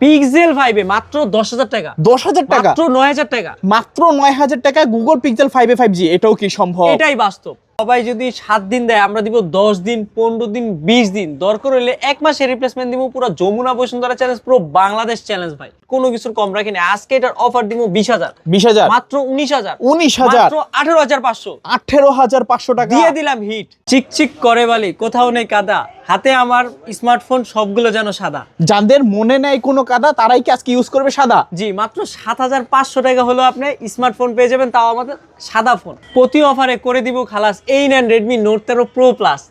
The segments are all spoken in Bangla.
পিক্সেল ফাইভে মাত্র দশ হাজার টাকা। দশ হাজার টাকা? মাত্র নয় হাজার টাকা। মাত্র নয় হাজার টাকা গুগল পিক্সেল ফাইভে ফাইভ জি এটাও কি সম্ভব? এটাই বাস্তব। সবাই যদি সাত দিন দেয় আমরা দিব দশ দিন পনেরো দিন বিশ দিন। দরকার হলে এক মাসের রিপ্লেসমেন্ট দিব পুরো যমুনা বসুন্ধরা চ্যালেঞ্জ পুরো বাংলাদেশ চ্যালেঞ্জ ভাই। কোনো কিছুর কম রাখিনি আজকে এটার অফার দিব বিশ হাজার। বিশ হাজার? মাত্র উনিশ হাজার। উনিশ হাজার? আঠারো হাজার পাঁচশো। আঠেরো হাজার পাঁচশো টাকা। দিয়ে দিলাম হিট চিকচিক করে বালি কোথাও নেই কাদা। হাতে আমার স্মার্টফোন সবগুলো যেন সাদা। যাদের মনে নেই কোনো কাদা তারাই কি আজকে ইউজ করবে সাদা? জি মাত্র সাত হাজার পাঁচশো টাকা হলো আপনি স্মার্টফোন পেয়ে যাবেন তাও আমাদের সাদা ফোন প্রতি অফারে করে দিব খালাস এই নেন রেডমি নোট তেরো প্রো প্লাস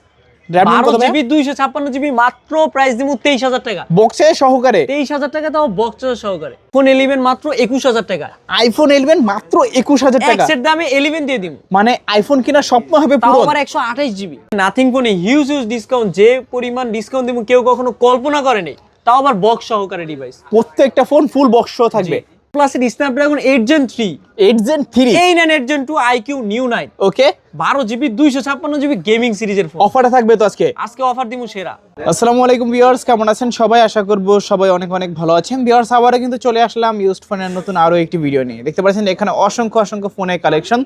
বারো জিবি দুইশো ছাপ্পান্ন জিবি মাত্র প্রাইস দিব তেইশ হাজার টাকা। বক্সে সহকারে? তেইশ হাজার টাকা তাও বক্স সহকারে। ফোন মাত্র একুশ হাজার টাকা। আইফোন ইলেভেন মাত্র একুশ হাজার টাকা। দামে দিয়ে দিব। মানে আইফোন কেনার স্বপ্ন হবে তাও পুরো। আবার একশো জিবি নাথিং ফোনে হিউজ হিউজ ডিসকাউন্ট যে পরিমাণ ডিসকাউন্ট দিব কেউ কখনো কল্পনা করেনি তাও আবার বক্স সহকারে ডিভাইস প্রত্যেকটা ফোন ফুল বক্স থাকবে। প্লাসের Snapdragon eight Gen three eight Gen three এই নেন eight Gen two iQOO Neo nine okay বারো জিবি দুইশো ছাপ্পান্ন জিবি গেমিং সিরিজের অফারে থাকবে তো আজকে? আজকে অফার দিব সেরা। আসসালামু আলাইকুম ভিউয়ার্স কেমন আছেন সবাই? আশা করব সবাই অনেক অনেক ভালো আছেন। ভিউয়ার্স আবারও কিন্তু চলে আসলাম ইউজড ফোনের নতুন আরও একটি ভিডিও নিয়ে। দেখতে পাচ্ছেন এখানে অসংখ্য অসংখ্য ফোনের কালেকশন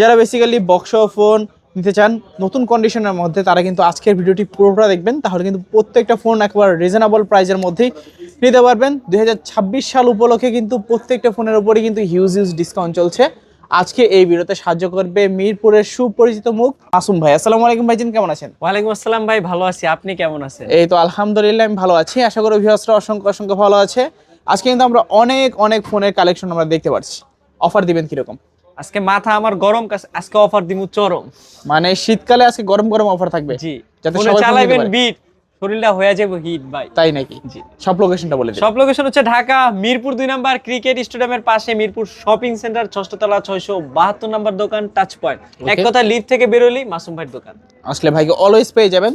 যারা বেসিক্যালি বক্স ফোন নিতে চান নতুন কন্ডিশনের মধ্যে তারা কিন্তু আজকের ভিডিওটি পুরোটা দেখবেন। তাহলে কিন্তু প্রত্যেকটা ফোন একবার রিজনেবল প্রাইসের মধ্যেই নিতে পারবেন। দু হাজার ছাব্বিশ সাল উপলক্ষে কিন্তু প্রত্যেকটা ফোনের উপরে কিন্তু হিউজ হিউজ ডিসকাউন্ট চলছে। আজকে এই ভিডিওতে সাহায্য করবে মিরপুরের সুপরিচিত মুখ মাসুম ভাই। আসসালামু আলাইকুম ভাইজিন কেমন আছেন? ওয়ালাইকুম আসসালাম ভাই ভালো আছি। আপনি কেমন আছেন? এই তো আলহামদুলিল্লাহ আমি ভালো আছি। আশা করি ভিউয়ার্সরা অসংখ্য অসংখ্য ভালো আছে। আজকে কিন্তু আমরা অনেক অনেক ফোনের কালেকশন আমরা দেখতে পাচ্ছি অফার দিবেন কীরকম? আজকে মাথা আমার গরম কাছে আজকে অফার দিব চরম। মানে শীতকালে আজকে গরম গরম অফার থাকবে। জি। যাতে সবাই পারে। বিট শরীরটা হয়ে যাবে হিট ভাই। তাই নাকি? জি। সব লোকেশনটা বলে সব লোকেশন হচ্ছে ঢাকা মিরপুর দুই নাম্বার ক্রিকেট স্টেডিয়ামের পাশে মিরপুর শপিং সেন্টার ষষ্ঠতলা ছয়শো বাহাত্তর নাম্বার দোকান টাচ পয়েন্ট এক কথা লিফট থেকে বেরোলি মাসুম ভাইয়ের দোকান। আসলে ভাইকে অলওয়েজ পেয়ে যাবেন।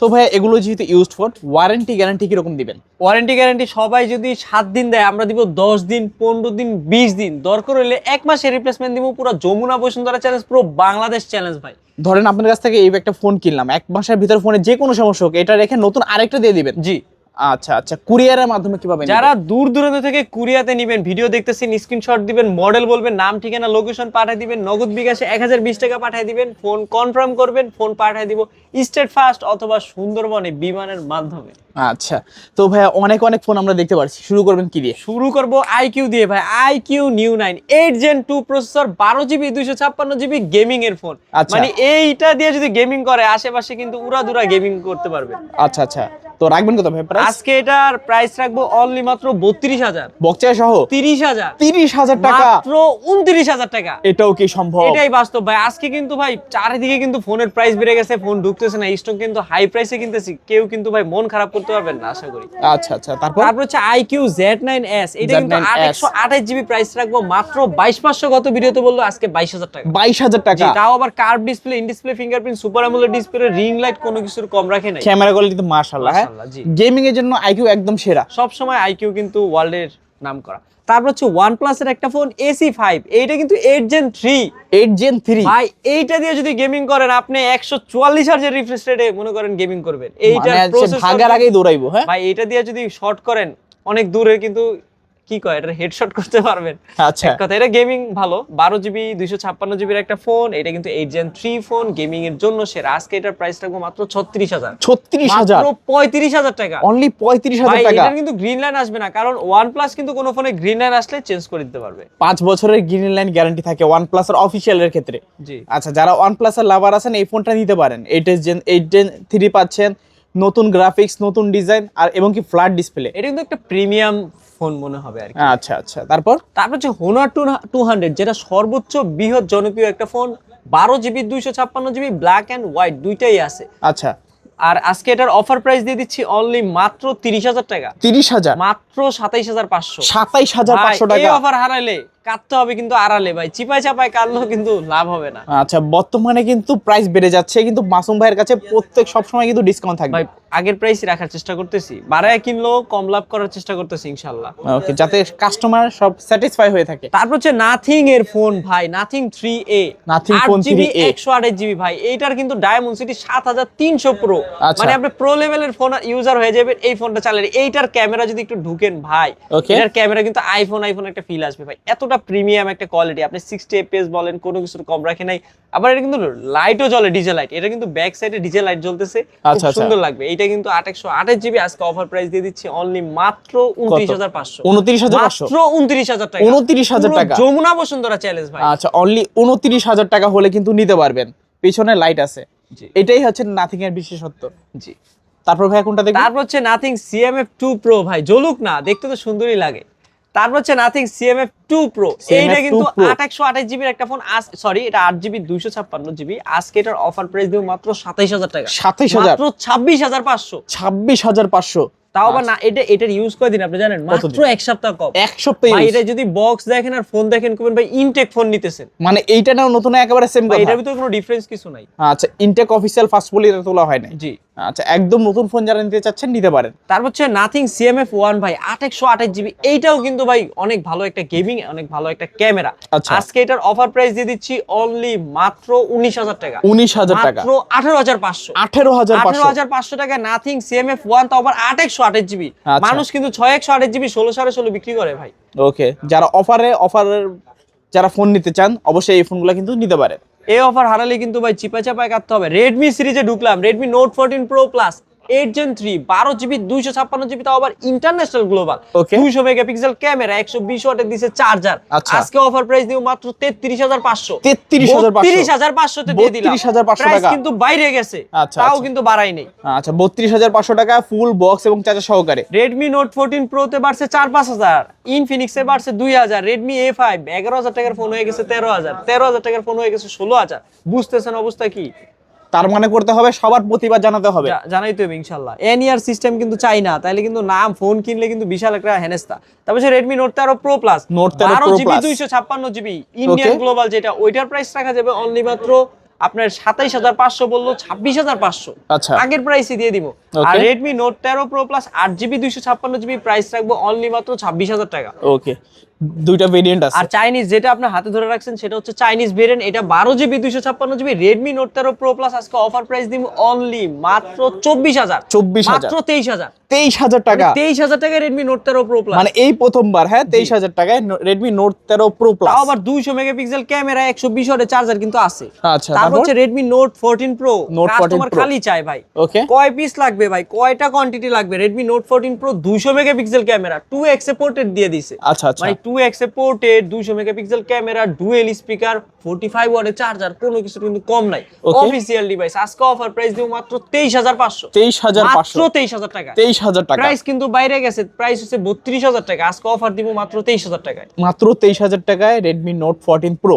তো ভাই এগুলো যেহেতু ইউজড ফোন ওয়ারেন্টি গ্যারান্টি কীরকম দিবেন? ওয়ারেন্টি গ্যারান্টি সবাই যদি সাত দিন দেয় আমরা দিব দশ দিন পনেরো দিন বিশ দিন। দরকার হলে এক মাসের রিপ্লেসমেন্ট দিব পুরো যমুনা বসুন্ধরা চ্যালেঞ্জ পুরো বাংলাদেশ চ্যালেঞ্জ ভাই। ধরেন আপনার কাছ থেকে এই একটা ফোন কিনলাম এক মাসের ভিতরে ফোনে যে কোনো সমস্যা হোক এটা রেখে নতুন আরেকটা দিয়ে দিবেন। জি। আচ্ছা আচ্ছা কুরিয়ারের মাধ্যমে কীভাবে? যারা দূর দূরান্ত থেকে কুরিয়াতে নিবেন, ভিডিও দেখতেছেন স্ক্রিনশট দিবেন মডেল বলবেন, নাম, ঠিকানা লোকেশন পাঠিয়ে দিবেন, নগদ বিকাশে এক হাজার বিশ টাকা পাঠিয়ে দিবেন ফোন কনফার্ম করবেন ফোন পাঠিয়ে দিব স্টেট ফাস্ট অথবা সুন্দরবনে বিমানের মাধ্যমে আচ্ছা। তো ভাইয়া অনেক অনেক ফোন আমরা দেখতে পাচ্ছি শুরু করবেন কি দিয়ে? শুরু করব আইকিউ দিয়ে ভাই। IQOO Neo nine eight Gen two processor বারো জিবি দুইশো ছাপ্পান্ন জিবি গেমিং এর ফোন আচ্ছা। মানে এইটা দিয়ে যদি গেমিং করে আশেপাশে কিন্তু উড়াদুরা গেমিং করতে পারবে। আচ্ছা আচ্ছা। তো রাখবেন কত ভাই আজকে এটার প্রাইস রাখব অনলি মাত্র বত্রিশ হাজার। বকচা সহ? তিরিশ হাজার। তিরিশ হাজার টাকা? মাত্র উনত্রিশ হাজার টাকা। এটাও কি সম্ভব? এটাই বাস্তব ভাই। আজকে কিন্তু ভাই চারিদিকে কিন্তু ফোনের প্রাইস বেড়ে গেছে ফোন ঢুকতেছে না স্টক কিন্তু হাই প্রাইসে কিনতেছি। কেউ কিন্তু ভাই মন খারাপ করতে পারবেন না আশা করি। আচ্ছা আচ্ছা তারপর? তারপর হচ্ছে আইকিউ জেড নাইন এস এটা কিন্তু Z9S আঠাশ জিবি প্রাইস রাখব মাত্র বাইশ পাঁচশো গত ভিডিওতে বলল আজকে বাইশ হাজার টাকা। বাইশ হাজার টাকা। তাও আবার curve display in display fingerprint super AMOLED display ring light কোনো কিছুর কম রাখে না ক্যামেরা কোয়ালিটি তো মাশাআল্লাহ হ্যাঁ? মাশাআল্লাহ, জি। গেমিং এর জন্য আইকিউ একদম সেরা। সব সময় আইকিউ কিন্তু ওয়ার্ল্ডের নাম করা তারপর হচ্ছে ওয়ান প্লাসের একটা ফোন এসি ফাইভ এইটা কিন্তু eight Gen three eight Gen three ভাই এইটা দিয়ে যদি গেমিং করেন আপনি একশো চুয়াল্লিশ হাজার রিফ্রেশ রেটে মনে করেন গেমিং করবেন। এইটা মানে ভাগার আগেই দৌড়াইবো হ্যাঁ? ভাই এটা দিয়ে যদি শর্ট করেন অনেক দূরে কিন্তু কি কয় এটা হেডশট করতে পারবেন। আচ্ছা। এক কথা এটা গেমিং ভালো। বারো জিবি দুইশো ছাপ্পান্ন জিবির একটা ফোন এটা কিন্তু eight Gen three phone gaming এর জন্য সেরা। আজকে এটার প্রাইস রাখব মাত্র ছত্রিশ হাজার। ছত্রিশ হাজার? মাত্র পঁয়ত্রিশ হাজার টাকা। অনলি পঁয়ত্রিশ হাজার টাকা? এটার কিন্তু গ্রিন লাইন আসবে না কারণ ওয়ান প্লাস কিন্তু কোনো ফোনে গ্রিন লাইন আসলে চেঞ্জ করে দিতে পারবে। পাঁচ বছরের গ্রিন লাইন গ্যারান্টি থাকে ওয়ান প্লাস এর অফিসিয়াল এর ক্ষেত্রে। জি। আচ্ছা যারা ওয়ান প্লাস এর লাভার আছেন এই ফোনটা নিতে পারেন। Eight Gen eight Gen three পাচ্ছেন। নতুন গ্রাফিক্স নতুন ডিজাইন আর এবং কি ফ্ল্যাট ডিসপ্লে এটা কিন্তু একটা প্রিমিয়াম ফোন মনে হবে আর কি। আচ্ছা আচ্ছা। তারপর? তারপর হচ্ছে হোনার টু টু হান্ড্রেড যেটা সর্বোচ্চ বৃহৎ জনপ্রিয় একটা ফোন বারো জিবি দুইশো ছাপ্পান্ন জিবি ব্ল্যাক অ্যান্ড হোয়াইট দুইটাই আছে। আচ্ছা। আর আজকে এটার অফার প্রাইস দিয়ে দিচ্ছি অনলি মাত্র তিরিশ হাজার টাকা। তিরিশ হাজার? মাত্র সাতাইশ হাজার পাঁচশো। সাতাইশ হাজার পাঁচশো এই টাকা অফার হারাইলে কাটতে হবে কিন্তু আড়ালে ভাই। চিপায় চাপায় কাটলেও কিন্তু লাভ হবে না। আচ্ছা বর্তমানে কিন্তু প্রাইস বেড়ে যাচ্ছে কিন্তু মাসুম ভাইয়ের কাছে প্রত্যেক সবসময় কিন্তু ডিসকাউন্ট থাকবে। ভাই আগের প্রাইসই রাখার চেষ্টা করতেছি। বাড়ায় কিনলেও কম লাভ করার চেষ্টা করতেছি ইনশাল্লাহ ওকে যাতে কাস্টমার সব স্যাটিসফাই হয়ে থাকে। তারপর হচ্ছে নাথিং এর ফোন ভাই Nothing three A Nothing Phone 3A একশো আঠাশ জিবি ভাই। এইটার কিন্তু ডায়মন্ড সিটি সাত হাজার তিনশো প্রো। মানে আপনি প্রো লেভেলের ফোন ইউজার হয়ে যাবেন এই ফোনটা চালালে। এইটার ক্যামেরা যদি একটু ঢুকেন ভাই. এটার ক্যামেরা কিন্তু আইফোন আইফোন একটা ফিল আসবে ভাই। এতটা প্রিমিয়াম একটা কোয়ালিটি আপনি সিক্সটি এফপিএস বলেন কোনো কিছুর কম রাখে নাই। আবার এটা কিন্তু লাইটও জ্বলে ডিজে লাইট এটা কিন্তু ব্যাক সাইডে ডিজে লাইট জ্বলতেছে। খুব আচ্ছা, আচ্ছা। সুন্দর লাগবে। এটা কিন্তু আঠাশশো আঠাশ জিবি আজকে অফার প্রাইস দিয়ে দিচ্ছি অনলি মাত্র উনত্রিশ হাজার পাঁচশো। উনত্রিশ হাজার মাত্র উনত্রিশ হাজার টাকা। উনত্রিশ হাজার টাকা। যমুনা বসুন্ধরা চ্যালেঞ্জ ভাই। আচ্ছা অনলি উনত্রিশ হাজার টাকা হলে কিন্তু নিতে পারবেন। পিছনে লাইট আছে। এটাই হচ্ছে নাথিং এর বিশেষত্ব। জি। তারপর ভাই কোনটা দেখবেন? তারপর হচ্ছে নাথিং সিএমএফ টু প্রো ভাই জ্বলুক না দেখতে তো সুন্দরই লাগে। তারপর হচ্ছে নাথিং সিএমএফ টু প্রো এইটা কিন্তু 2 Pro আঠাশশো আঠাশ জিবির একটা ফোন আজ সরি এটা আট জিবি দুইশো ছাপ্পান্ন জিবি আজকে এটার অফার প্রাইস দিব মাত্র সাতাইশ হাজার টাকা। সাতাইশ হাজার। মাত্র ছাব্বিশ হাজার পাঁচশো। ছাব্বিশ হাজার পাঁচশো। তাও আবার না এটা এটার ইউজ করে দিন আপনি জানেন? মাত্র এক সপ্তাহ কম। এক সপ্তাহ ভাই এটা যদি বক্স দেখেন আর ফোন দেখেন করবেন ভাই ইনটেক ফোন নিতেছেন। মানে এইটা নাও নতুন একেবারে সেম ভাই কথা। এটার ভিতরে কোনো ডিফারেন্স কিছু নাই। আচ্ছা ইনটেক অফিসিয়াল ফার্স্ট বলে এটা তোলা হয় না জি। আচ্ছা একদম নতুন ফোন যারা নিতে চাচ্ছেন নিতে পারেন। তারপর হচ্ছে নাথিং সিএমএফ ওয়ান ভাই আট একশো আঠাশ জিবি এইটাও কিন্তু ভাই অনেক ভালো একটা গেমিং অনেক ভালো একটা ক্যামেরা আচ্ছা। আজকে এটার অফার প্রাইস দিয়ে দিচ্ছি অনলি মাত্র উনিশ হাজার টাকা। উনিশ হাজার টাকা। মাত্র আঠারো হাজার পাঁচশো। আঠেরো হাজার আঠারো হাজার পাঁচশো টাকা নাথিং সিএমএফ ওয়ান তো আবার আট একশো আঠাশ জিবি আচ্ছা। মানুষ কিন্তু ছয় একশো আঠাশ জিবি ষোলো সাড়ে ষোলো বিক্রি করে ভাই। ওকে যারা অফারে অফারের যারা ফোন নিতে চান অবশ্যই এই ফোনগুলো কিন্তু নিতে পারেন। এই অফার হারালে কিন্তু ভাই চিপা চাপায় কাটতে হবে। রেডমি সিরিজে ঢুকলাম। Redmi Note fourteen pro plus eight Gen three বারো জিবি দুইশো ছাপ্পান্ন জিবি তাও আবার ইন্টারন্যাশনাল গ্লোবাল দুইশো মেগাপিক্সেল ক্যামেরা একশো বিশ ওয়াটের দিছে চার্জার। আজকে অফার প্রাইস দিব মাত্র তেত্রিশ হাজার পাঁচশো। 33,500 তিরিশ হাজার পাঁচশো দিয়ে দিলাম। 32,500 প্রাইস টাকা। কিন্তু বাইরে গেছে। আচ্ছা, তাও আচ্ছা। কিন্তু বাড়াই নেই। আচ্ছা বত্রিশ হাজার পাঁচশো টাকা ফুল বক্স এবং চার্জার সহকারে। রেডমি নোট ফোরটিন প্রোতে বাড়ছে চার পাঁচ হাজার। ইনফিনিক্সে বাড়ছে দুই হাজার। রেডমি এ ফাইভ এগারো হাজার টাকার ফোন হয়ে গেছে তেরো হাজার। তেরো হাজার টাকার ফোন হয়ে গেছে ষোলো হাজার। বুঝতেছেন অবস্থা কি? তার মানে করতে হবে সবার প্রতিবাদ জানাতে হবে। জানাই তো ইনশাল্লাহ। এন ইয়ার সিস্টেম কিন্তু চাই না তাইলে কিন্তু নাম ফোন কিনলে কিন্তু বিশাল একটা হেনেস্তা তারপর সে রেডমি নোট তেরো প্রো প্লাস Note 13 বারো Pro জিবি দুইশো ছাপ্পান্ন জিবি ইন্ডিয়ান গ্লোবাল যেটা ওইটার প্রাইস রাখা যাবে অনলি মাত্র আপনার সাতাইশ হাজার পাঁচশো বলল ছাব্বিশ হাজার পাঁচশো। আচ্ছা। আগের প্রাইসই দিয়ে দিব। আর রেডমি নোট তেরো প্রো প্লাস আট জিবি দুইশো ছাপ্পান্ন জিবি প্রাইস রাখব অনলি মাত্র ছাব্বিশ হাজার টাকা। ওকে দুইটা ভেরিয়েন্ট আছে। আর চাইনিজ যেটা আপনার হাতে ধরে রাখছেন সেটা হচ্ছে চাইনিজ ভেরিয়েন্ট এটা বারো জিবি দুইশো ছাপ্পান্ন জিবি রেডমি নোট তেরো প্রো প্লাস আজকে অফার প্রাইস দিব অনলি মাত্র চব্বিশ হাজার। 24,000 মাত্র তেইশ হাজার। তেইশ হাজার টাকা। তেইশ হাজার টাকা রেডমি নোট তেরো প্রো প্লাস মানে এই প্রথমবার হ্যাঁ তেইশ হাজার টাকায় রেডমি নোট তেরো প্রো প্লাস আবার দুইশো মেগাপিক্সেল ক্যামেরা একশো বিশ ওয়াটের চার্জার কিন্তু আছে। আচ্ছা তারপর হচ্ছে Redmi Note fourteen pro 14 Pro। খালি চায় ভাই। ওকে কয় পিস লাগবে ভাই? কয়টা কোয়ান্টিটি লাগবে? রেডমি নোট ফোরটিন প্রো দুইশো মেগাপিক্সেল ক্যামেরা টু এক্সে পোর্টেড দিয়ে দিছে। আচ্ছা আচ্ছা। মানে টু এক্সে পোর্টেড দুইশো megapixel camera dual speaker forty five charger কোনো কিছু কিন্তু কম নাই. অফিসিয়াল ডিভাইস আজকে অফার প্রাইস দিব মাত্র তেইশ হাজার পাঁচশো। তেইশ হাজার পাঁচশো। মাত্র তেইশ হাজার টাকা তেইশ হাজার টাকা। প্রাইস কিন্তু বাইরে গেছে প্রাইস হচ্ছে বত্রিশ হাজার টাকা আজকে অফার দিব মাত্র তেইশ হাজার টাকায়। মাত্র তেইশ হাজার টাকায় Redmi Note fourteen pro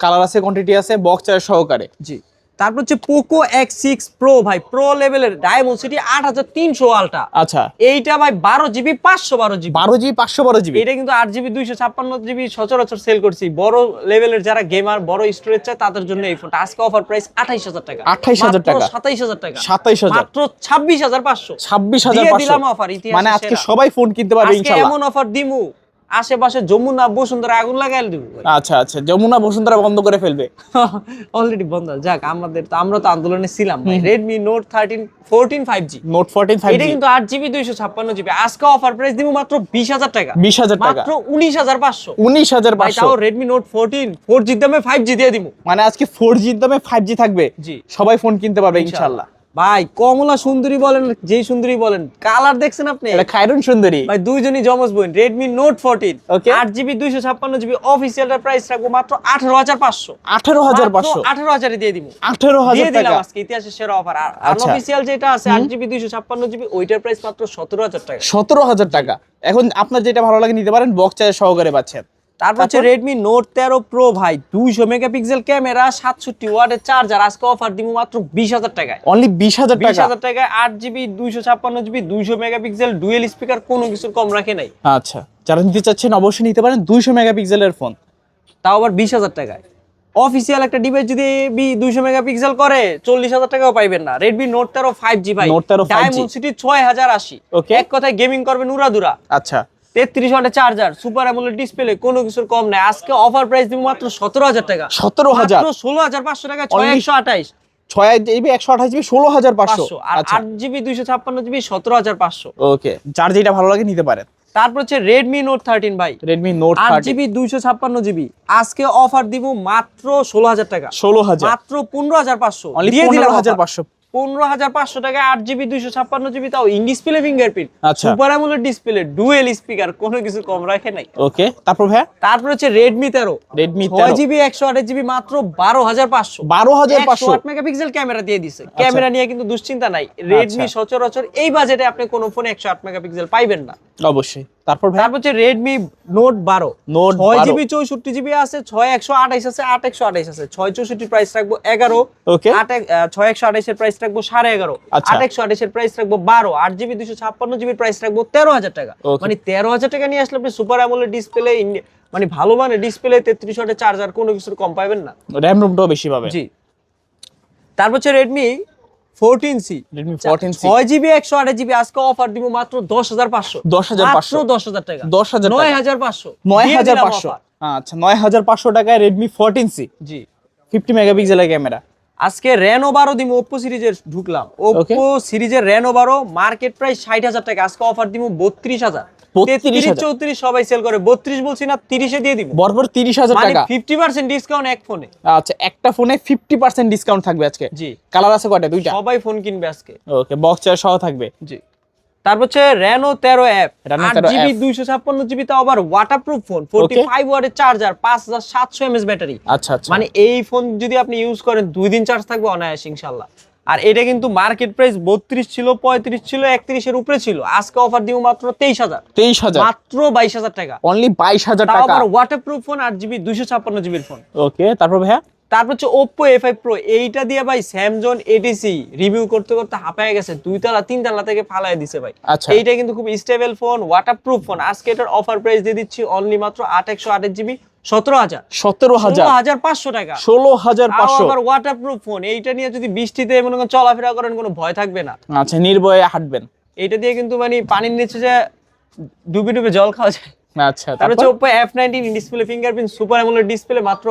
colour আছে কোয়ান্টিটি আছে বক্স চার্জ সহকারে। জি। তারপর হচ্ছে পোকো এক্স সিক্স প্রো ভাই প্রো লেভেলের ডায়মন্ড সিটি আট হাজার তিনশো আলটা আচ্ছা। এইটা ভাই বারো জিবি পাঁচশো বারো জিবি। বারো জিবি পাঁচশো বারো জিবি। এটা কিন্তু আট জিবি দুইশো ছাপ্পান্ন জিবি সচরাচর সেল করছি। বড় লেভেলের যারা গেমার বড় স্টোরেজ চায় তাদের জন্য এই ফোনটা আজকে অফার প্রাইস আঠাইশ হাজার টাকা। 28,000 টাকা। সাতাইশ হাজার টাকা। 27,000 মাত্র ছাব্বিশ হাজার পাঁচশো। ছাব্বিশ হাজার দিলাম offer, ইতিহাসের মানে আজকে সবাই ফোন কিনতে পারবে এমন অফার দিমু। আশেপাশে যমুনা বসুন্ধরা আগুন লাগাই দিব। আচ্ছা আচ্ছা যমুনা বসুন্ধরা বন্ধ করে ফেলবে। অলরেডি বন্ধ। যাক আমাদের তো আমরা তো আন্দোলনে ছিলাম Redmi Note thirteen fourteen five G Note fourteen five এটা কিন্তু আট জিবি দুইশো ছাপ্পান্ন জিবি আজকে অফার প্রাইস দিব মাত্র বিশ হাজার টাকা। বিশ হাজার টাকা। মাত্র উনিশ হাজার পাঁচশো। উনিশ হাজার পাঁচশো। তাও রেডমি নোট ফোরটিন ফোর জির দামে ফাইভ জি দিয়ে দিব। মানে আজকে ফোর জির দামে ফাইভ জি থাকবে। জি। সবাই ফোন কিনতে পারবে ইনশাল্লাহ। ভাই কমলা সুন্দরী বলেন যেই সুন্দরী বলেন কালার দেখছেন আপনি? এটা খায়রুন সুন্দরী। ভাই দুইজনই জমজ বোন রেডমি নোট ফোরটিন Okay. আট জিবি দুইশো ছাপ্পান্ন জিবি অফিসিয়াল প্রাইস রাখব মাত্র আঠারো হাজার পাঁচশো। আঠারো হাজার পাঁচশো। আঠারো হাজারে দিয়ে দিব। আঠারো হাজার দিয়ে দিলাম আজকে ইতিহাসের সেরা অফার আর আচ্ছা। আনঅফিসিয়াল যেটা আছে আট জিবি দুইশো ছাপ্পান্ন জিবি ওইটার প্রাইস মাত্র সতেরো হাজার টাকা। সতেরো হাজার টাকা। এখন আপনার যেটা ভালো লাগে নিতে পারেন বক্স চার্জ সহকারে পাচ্ছেন। তারপর হচ্ছে রেডমি নোট তেরো প্রো ভাই দুইশো মেগাপিক্সেল ক্যামেরা সাতষট্টি ওয়াটের চার্জার আজকে অফার দিব মাত্র বিশ হাজার টাকায়। অনলি বিশ হাজার বিশ হাজার টাকায় আট জিবি দুইশো ছাপ্পান্ন জিবি দুইশো মেগাপিক্সেল ডুয়েল স্পিকার কোনো কিছুর কম রাখে নাই। আচ্ছা যারা নিতে চাচ্ছেন অবশ্যই নিতে পারেন দুইশো মেগাপিক্সেলের ফোন তাও আবার বিশ হাজার টাকায়। অফিসিয়াল একটা ডিভাইস যদি বি দুইশো মেগাপিক্সেল করে চল্লিশ হাজার টাকাও পাইবেন না। রেডমি নোট তেরো ফাইভ জি ভাই। 13 5G ডায়মন্ড সিটি ছয় হাজার আশি. এক কথায় গেমিং করবেন উড়াদুরা। আচ্ছা। তেত্রিশ ওয়াটের চার্জার সুপার অ্যামোলেড ডিসপ্লে কোনো কিছুর কম নাই। আজকে অফার প্রাইস দিব মাত্র সতেরো হাজার টাকা। সতেরো হাজার। ষোলো হাজার পাঁচশো টাকা ছয় একশো আঠাইশ। ছয় জিবি একশো আঠাশ জিবি ষোলো হাজার পাঁচশো। আর আচ্ছা। আট জিবি দুইশো ছাপ্পান্ন জিবি সতেরো হাজার পাঁচশো। ওকে। যার যেটা ভালো লাগে নিতে পারেন। তারপর হচ্ছে রেডমি নোট থার্টিন ভাই। রেডমি নোট আট জিবি দুইশো ছাপ্পান্ন জিবি আজকে অফার দিব মাত্র ষোলো হাজার টাকা। ষোলো হাজার। মাত্র পনেরো হাজার পাঁচশো। দিয়ে দিলাম হাজার পাঁচশো। পনেরো হাজার পাঁচশো টাকা আট জিবি দুইশো ছাপ্পান্ন জিবি তাও ইন ডিসপ্লে ফিঙ্গারপ্রিন্ট আচ্ছা। Super AMOLED display dual speaker কোনো কিছু কম রাখে নাই। ওকে তারপর ভাইয়া? তারপর হচ্ছে রেডমি তেরো। রেডমি ছয় জিবি একশো আঠাশ জিবি মাত্র বারো হাজার পাঁচশো। বারো হাজার পাঁচশো। আট মেগাপিক্সেল ক্যামেরা দিয়ে দিছে। ক্যামেরা নিয়ে কিন্তু দুশ্চিন্তা নাই। রেডমি আচ্ছা। সচরাচর এই বাজেটে আপনি কোনো ফোনে একশো আট মেগাপিক্সেল পাইবেন না। অবশ্যই। তারপর তারপর হচ্ছে রেডমি নোট বারো। Note ছয় 12 জিবি চৌষট্টি জিবি আছে ছয় একশো আঠাইশ আছে আট একশো আঠাইশ আছে। ছয় চৌষট্টি প্রাইস রাখব এগারো Okay. আট ছয় একশো আঠাইশের প্রাইস রাখব সাড়ে এগারো আচ্ছা। আট একশো আঠাইশের প্রাইস রাখব বারো আট জিবি দুশো ছাপ্পান্ন জিবির প্রাইস রাখব তেরো হাজার টাকা. মানে তেরো হাজার টাকা নিয়ে আসলে আপনি সুপার অ্যামোলেড ডিসপ্লে মানে ভালো মানে ডিসপ্লে তেত্রিশ ওয়াটের চার্জার কোনো কিছুর কম পাবেন না। র্যাম রুমটাও বেশি পাবে জি। তারপর হচ্ছে রেডমি ফোরটিন সি ফোরটিন ছয় জিবি একশো আঠাশ জিবি আজকে অফার দিব মাত্র দশ হাজার পাঁচশো। 10,500 মাত্র দশ হাজার টাকা। 10,000 নয় হাজার পাঁচশো। নয় হাজার পাঁচশো। আচ্ছা নয় হাজার পাঁচশো টাকায় রেডমি ফোরটিন সি জি। ফিফটি মেগাপিক্সেলের ক্যামেরা আজকে রেনো বারো দিব ওপ্পো সিরিজের ঢুকলাম। ওপ্পো সিরিজের রেনো বারো মার্কেট প্রাইস ষাট হাজার টাকা। আজকে অফার দিব বত্রিশ হাজার। 32,000 চৌত্রিশ সবাই সেল করে। বত্রিশ বলছি না তিরিশে দিয়ে দিব। বরবর তিরিশ হাজার মানে টাকা। ফিফটি পার্সেন্ট ডিসকাউন্ট এক ফোনে আচ্ছা একটা ফোনে ফিফটি পার্সেন্ট ডিসকাউন্ট থাকবে আজকে। জি। কালার আছে কয়টা? দুইটা? সবাই ফোন কিনবে আজকে। ওকে বক্স চেয়ার সহ থাকবে। জি। তারপর হচ্ছে রেনো তেরো অ্যাপ আট জিবি দুইশো ছাপ্পান্ন জিবি তাও আবার ওয়াটারপ্রুফ ফোন ফোরটি ফাইভ ওয়াটের চার্জার পাঁচ হাজার সাতশো এমএস ব্যাটারি আচ্ছা আচ্ছা। মানে এই ফোন যদি আপনি ইউজ করেন দুই দিন চার্জ থাকবে অনায়াস ইনশাল্লাহ। আর এটা কিন্তু মার্কেট প্রাইস বত্রিশ ছিল পঁয়ত্রিশ ছিল একত্রিশের উপরে ছিল। আজকে অফার দিব মাত্র তেইশ হাজার। তেইশ হাজার। মাত্র বাইশ হাজার টাকা। অনলি বাইশ হাজার টাকা। ওয়াটারপ্রুফ ফোন আট জিবি দুইশো ছাপ্পান্ন জিবির ফোন ওকে তারপর ভাইয়া? তারপর হচ্ছে ওপ্পো এ ফাইভ প্রো এইটা দিয়ে ভাই স্যামজন এটিসি রিভিউ করতে করতে হাঁপায় গেছে। দুই তলা তিন তলা থেকে ফালাই দিছে ভাই। আচ্ছা। এইটা কিন্তু খুব স্টেবল ফোন ওয়াটারপ্রুফ ফোন আজকে এটার অফার প্রাইস দিয়ে দিচ্ছি অনলি মাত্র আট একশো আটের জিবি সতেরো হাজার। সতেরো হাজার। হাজার পাঁচশো টাকা। ষোলো হাজার পাঁচশো। ফোন এইটা নিয়ে যদি বৃষ্টিতে মনে করেন চলাফেরা করেন কোনো ভয় থাকবে না। আচ্ছা নির্ভয়ে হাঁটবেন। এটা দিয়ে কিন্তু মানে পানির নিচে যে ডুবে ডুবে জল খাওয়া যায়। আচ্ছা তারপর হচ্ছে তারপর? Oppo display fingerprint super AMOLED display মাত্র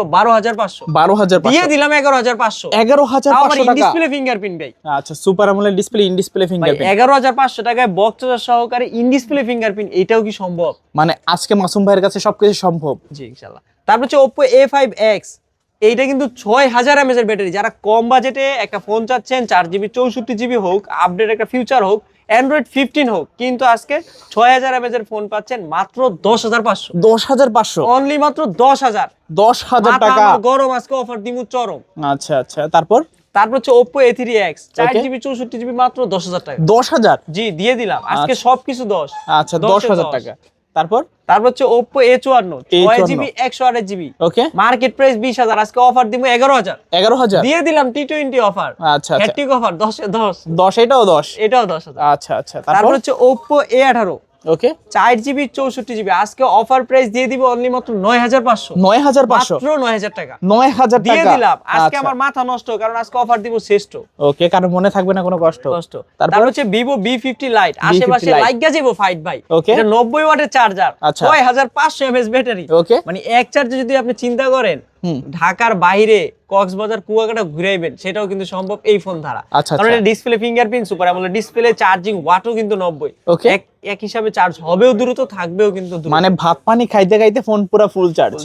দিয়ে দিলাম টাকা। ডিসপ্লে ভাই। আচ্ছা সুপার আমলের ডিসপ্লে ইন ডিসপ্লে ফিঙ্গারপ্রিন্ট এগারো হাজার পাঁচশো টাকায় বক্স চার্জার সহকারে ইন ডিসপ্লে ফিঙ্গারপ্রিন্ট এটাও কি সম্ভব? মানে আজকে মাসুম ভাইয়ের কাছে সবকিছু সম্ভব। জি তারপর হচ্ছে এইটা কিন্তু ছয় হাজার এমএস এর ব্যাটারি। যারা কম বাজেটে একটা ফোন চাচ্ছেন চার জিবি চৌষট্টি জিবি হোক আপডেট একটা ফিউচার হোক অ্যান্ড্রয়েড ফিফটিন হোক কিন্তু আজকে ছয় হাজার এর ফোন পাচ্ছেন মাত্র দশ হাজার পাঁচশো। দশ হাজার পাঁচশো? অনলি মাত্র দশ হাজার। দশ হাজার টাকা। গরম আজকে অফার দিমু চরম। আচ্ছা আচ্ছা তারপর? তারপর হচ্ছে ওপো এ থ্রি এক্স চার জিবি চৌষট্টি জিবি মাত্র দশ হাজার টাকা। দশ হাজার? জি দিয়ে দিলাম। আজকে আচ্ছা। সবকিছু দশ। আচ্ছা দশ হাজার টাকা। তারপর? তারপর হচ্ছে ওপো এ চুয়ান্ন ছয় A54 জিবি একশো আঠাশ জিবি ওকে মার্কেট প্রাইস বিশ হাজার আজকে অফার দিব এগারো হাজার। এগারো হাজার। দিয়ে দিলাম টি টোয়েন্টি অফার আচ্ছা আচ্ছা। হ্যাট্রিক অফার দশে দশ। দশ এটাও দশ? এটাও দশ হাজার। আচ্ছা আচ্ছা। তারপর? হচ্ছে এ আঠারো ওকে চার জিবি চৌষট্টি জিবি আজকে অফার প্রাইস দিয়ে দিব অনলি মাত্র নয় হাজার পাঁচশো। নয় হাজার পাঁচশো। মাত্র নয় হাজার টাকা। নয় হাজার দিয়ে দিলাম। আজকে আচ্ছা। আমার মাথা নষ্ট কারণ আজকে অফার দিব শ্রেষ্ঠ। ওকে কারণ মনে থাকবে না কোনো কষ্ট। কষ্ট। তারপর হচ্ছে ভিভো বি ফিফটি লাইট আশেপাশে Lite। লাইক যাব ফাইট ভাই. এটা নব্বই ওয়াটের চার্জার আচ্ছা। ছয় হাজার পাঁচশো এমএস ব্যাটারি ওকে মানে এক চার্জে যদি আপনি চিন্তা করেন। ঢাকার বাইরে কক্সবাজার কুয়াকাটা ঘুরাইবেন সেটাও কিন্তু সম্ভব এই ফোন দ্বারা। আচ্ছা, কারণ আচ্ছা। এটা display fingerprint super AMOLED display charging ওয়াটও কিন্তু নব্বই। Okay. এক এক হিসাবে চার্জ হবেও দ্রুত থাকবেও কিন্তু দ্রুত। মানে ভাত পানি খাইতে খাইতে ফোন পুরো ফুল চার্জ।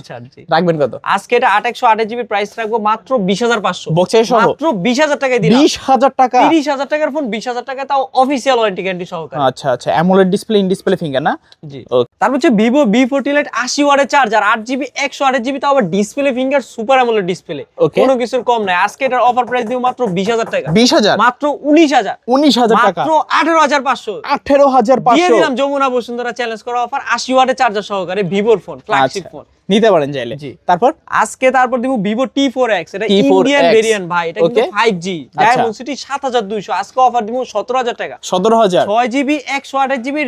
রাখবেন কত? আজকে এটা আট একশো আঠাশ জিবি প্রাইস রাখব মাত্র বিশ হাজার পাঁচশো। বক্সের সহ মাত্র বিশ হাজার টাকায় দিলাম। বিশ হাজার টাকা? তিরিশ হাজার টাকার ফোন বিশ হাজার টাকা তাও অফিসিয়াল ওয়ারেন্টি গ্যারান্টি সহকারে। আচ্ছা আচ্ছা। AMOLED display in display finger না? জি. তারপর হচ্ছে ভিভো বি ফোরটি লাইট আশি ওয়াটের চার্জার আট জিবি একশো আটের জিবি তাও আবার display finger super AMOLED display কোনো কিছুর কম নাই। আজকে এটার অফার প্রাইস দিব মাত্র বিশ হাজার টাকা। বিশ হাজার? মাত্র উনিশ হাজার। উনিশ হাজার টাকা। মাত্র আঠারো হাজার পাঁচশো। আঠেরো হাজার দিয়ে দিলাম যমুনা বসুন্ধরা চ্যালেঞ্জ করা অফার আশি ওয়াটের চার্জার সহকারে ভিভোর ফোন ফ্ল্যাগশিপ ফোন নিতে পারেন চাইলে। তারপর? আজকে তারপর দিব ভিভো টি ফোর এক্স এটা ইন্ডিয়ান ভেরিয়েন্ট ভাই এটা কিন্তু ফাইভ জি। ডায়মন্ড সিটি সাত হাজার দুইশো। আজকে অফার দিব সতেরো হাজার টাকা। সতেরো হাজার। ছয় জিবি একশো আঠাশ GB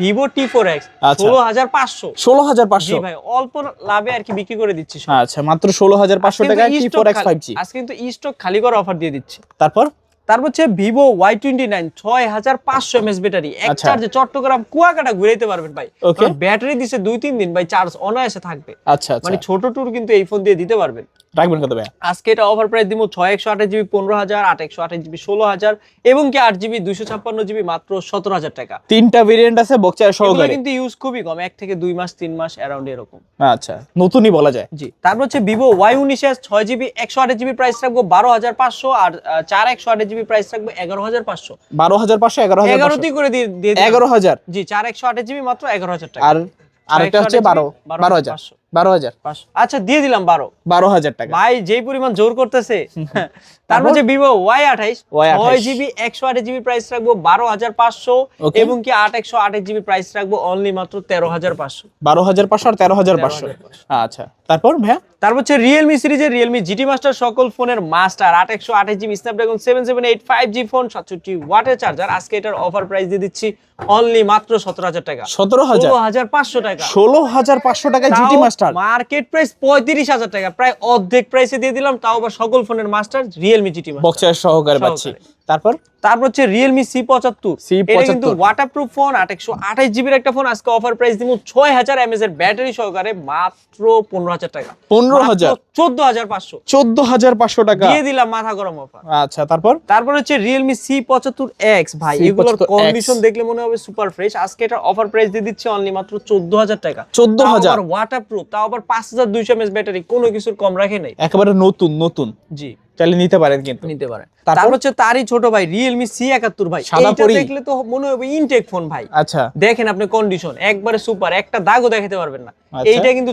Vivo T four X. ষোলো হাজার পাঁচশো। ষোলো হাজার পাঁচশো। ভাই অল্প লাভে আর কি বিক্রি করে দিচ্ছি আচ্ছা মাত্র ষোলো হাজার পাঁচশো টাকা T four X five G আজকে কিন্তু স্টক খালি করে অফার দিয়ে দিচ্ছি। তারপর? তারপর হচ্ছে ভিভো ওয়াই টোয়েন্টি নাইন ছয় হাজার পাঁচশো এমএস ব্যাটারি এক আচ্ছা। চার্জে চট্টগ্রাম কুয়াকাটা ঘুরাইতে পারবেন ভাই. ব্যাটারি দিছে দুই তিন দিন ভাই চার্জ অনায়াসে থাকবে। আচ্ছা আচ্ছা। মানে ছোট ট্যুর কিন্তু এই ফোন দিয়ে দিতে পারবেন। রাখবেন কত ভাই আজকে এটা অফার প্রাইস দিব ছয় একশো আঠাশ জিবি পনেরো হাজার আট একশো আঠাশ জিবি ষোলো হাজার এবং কি আট জিবি দুইশো ছাপ্পান্ন জিবি মাত্র সতেরো হাজার টাকা। তিনটা ভেরিয়েন্ট আছে বক্সার সহকারে। কিন্তু ইউজ খুবই কম এক থেকে দুই মাস তিন মাস অ্যারাউন্ড এরকম। আচ্ছা নতুনই বলা যায়। জি তারপর হচ্ছে ভিভো ওয়াই উনিশ এস ছয় জিবি একশো আঠাশ জিবি প্রাইস রাখব বারো হাজার পাঁচশো আর চার একশো আঠাশ জিবি প্রাইস রাখব এগারো হাজার পাঁচশো। বারো হাজার পাঁচশো এগারো হাজার এগারোতেই করে দিয়ে এগারো হাজার। জি চার একশো আঠাশ জিবি মাত্র এগারো হাজার টাকা। আর আরেকটা হচ্ছে বারো বারো হাজার। পাঁচশো। বারো হাজার। আচ্ছা দিয়ে দিলাম বারো। বারো হাজার টাকা। ভাই যেই পরিমাণ জোর করতেছে তারপর? যে ভিভো ওয়াই আঠাইশ। Y28 ছয় জিবি একশো আঠাশ জিবি প্রাইস রাখব বারো হাজার পাঁচশো। এবং কি আট একশো আঠাশ জিবি প্রাইস রাখব অনলি মাত্র তেরো হাজার পাঁচশো। বারো হাজার পাঁচশো আর তেরো হাজার পাঁচশো। আচ্ছা তারপর ভাইয়া? তারপর হচ্ছে রিয়েলমি সিরিজের রিয়েলমি জিটি মাস্টার সকল ফোনের মাস্টার আট একশো আঠাশ GB Snapdragon seven seven eight five G phone সাতষট্টি ওয়াটের চার্জার আজকে এটার অফার প্রাইস দিয়ে দিচ্ছি অনলি মাত্র সতেরো হাজার টাকা। সতেরো হাজার? হাজার পাঁচশো টাকা। ষোলো হাজার পাঁচশো টাকা জিটি মাস্টার মার্কেট প্রাইস পঁয়ত্রিশ হাজার টাকা। প্রায় অর্ধেক প্রাইসে দিয়ে দিলাম তাও আবার সকল ফোনের মাস্টার রিয়েলমি জিটি মাস্টার বক্সার সহকারে পাচ্ছি। সহকারে। তারপর? তারপর হচ্ছে রিয়েলমি সি পঁচাত্তর। C75 এটা কিন্তু ওয়াটারপ্রুফ ফোন আট একশো আঠাশ জিবির একটা ফোন আজকে অফার প্রাইস দিব ছয় হাজার এমএস এর ব্যাটারি সহকারে মাত্র পনেরো হাজার টাকা। পনেরো হাজার? চোদ্দ হাজার পাঁচশো। চোদ্দ হাজার পাঁচশো টাকা। দিয়ে দিলাম মাথা গরম অফার আচ্ছা তারপর? তারপর হচ্ছে রিয়েলমি সি পঁচাত্তর এক্স ভাই C75X এগুলোর কন্ডিশন দেখলে মনে হবে সুপার ফ্রেশ আজকে এটা অফার প্রাইস দিয়ে দিচ্ছে অনলি মাত্র চোদ্দ হাজার টাকা। 14,000 ওয়াটারপ্রুফ তাও আবার পাঁচ হাজার দুইশো এমএস ব্যাটারি কোনো কিছুর কম রাখে নাই। একেবারে নতুন নতুন। জি। চাইলে নিতে পারেন কিন্তু। নিতে পারে তারপর? হচ্ছে তারই ছোট ভাই রিয়েলমি সি একাত্তর ভাই। দেখলে তো মনে হবে ইনটেক ফোন ভাই। আচ্ছা। দেখেন আপনি কন্ডিশন একবারে সুপার একটা দাগও দেখাতে পারবেন না। আচ্ছা। এইটা কিন্তু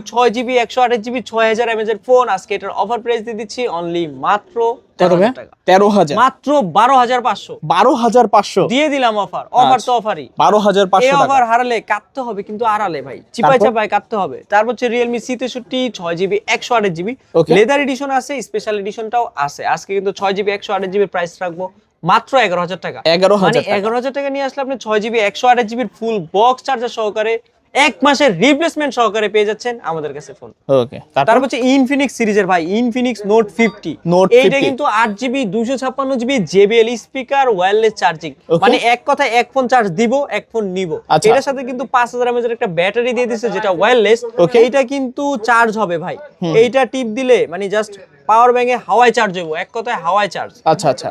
এর ফোন আজকে এটার অফার প্রাইস দিয়ে দিচ্ছি অনলি মাত্র তেরো হাজার টাকা। তেরো হাজার। মাত্র বারো হাজার পাঁচশো। বারো হাজার পাঁচশো। দিয়ে দিলাম অফার অফার আচ্ছা। তো অফারই বারো হাজার পাঁচশো অফার হারালে কাটতে হবে কিন্তু আড়ালে ভাই। চিপাই চাপাই কাটতে হবে। তারপর হচ্ছে রিয়েলমি সি তেষট্টি ছয় জিবি একশো আঠাশ জিবি লেদার এডিশন আছে স্পেশাল এডিশনটাও আছে। আজকে কিন্তু ছয় জিবি একশো আঠাশ জিবি প্রাইস রাখব মাত্র এগারো হাজার টাকা। এগারো মানে হাজার এগারো হাজার টাকা নিয়ে আসলে আপনি ছয় জিবি একশো আঠাশ জিবির ফুল বক্স চার্জার সহকারে এক মাসের রিপ্লেসমেন্ট সহকারে পেয়ে যাচ্ছেন আমাদের কাছে ফোন ওকে তারপর? হচ্ছে ইনফিনিক্স সিরিজের ভাই ইনফিনিক্স নোট ফিফটি নোট এইটা কিন্তু আট জিবি দুইশো ছাপ্পান্ন GB JBL speaker wireless charging মানে এক কথা এক ফোন চার্জ দিব এক ফোন নিব। আচ্ছা। এটার সাথে কিন্তু পাঁচ হাজার এর একটা ব্যাটারি দিয়ে দিচ্ছে যেটা ওয়্যারলেস Okay. এইটা কিন্তু চার্জ হবে ভাই। এইটা টিপ দিলে মানে জাস্ট পাওয়ার ব্যাংকে হাওয়ায় চার্জ হব এক কথায় হাওয়ায় চার্জ। আচ্ছা আচ্ছা।